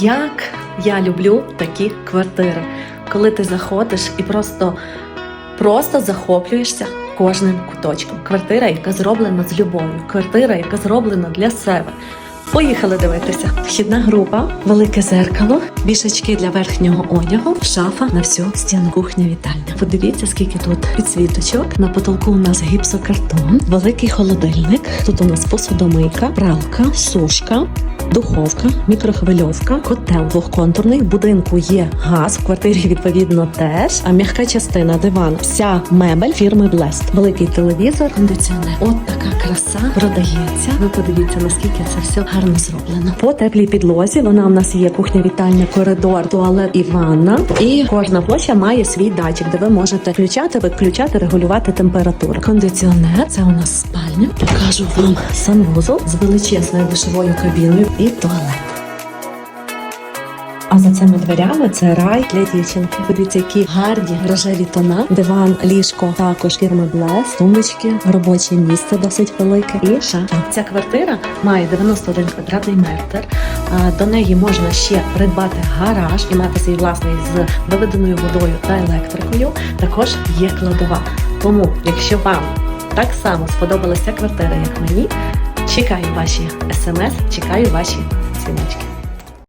Як я люблю такі квартири, коли ти заходиш і просто, просто захоплюєшся кожним куточком. Квартира, яка зроблена з любов'ю, квартира, яка зроблена для себе. Поїхали дивитися. Вхідна група, велике зеркало, вішачки для верхнього одягу, шафа на всю стіну, кухня, вітальня. Подивіться, скільки тут підсвіточок. На потолку у нас гіпсокартон, великий холодильник. Тут у нас посудомийка, пралка, сушка. Духовка, мікрохвильовка, котел двохконтурний. В будинку є газ, в квартирі відповідно теж. А м'яка частина, диван, вся мебель фірми Blest. Великий телевізор, кондиціонер. От така краса продається. Ви подивіться, наскільки це все гарно зроблено. По теплій підлозі вона в нас є кухня, вітальня, коридор, туалет і ванна. І кожна площа має свій датчик, де ви можете включати, виключати, регулювати температуру. Кондиціонер це у нас спальня. Покажу вам санвузол з величезною душовою кабіною і туалет. А за цими дверями це рай для дівчинки. Подивіться, які гарні рожеві тона, диван, ліжко, також фірми Bless, тумбочки, робоче місце досить велике. І шафа. Ця квартира має 91 квадратний метр. До неї можна ще придбати гараж і мати свій власний з виведеною водою та електрикою. Також є кладова. Тому, якщо вам так само сподобалася квартира, як мені, чекаю ваші смс, чекаю ваші дзвіночки.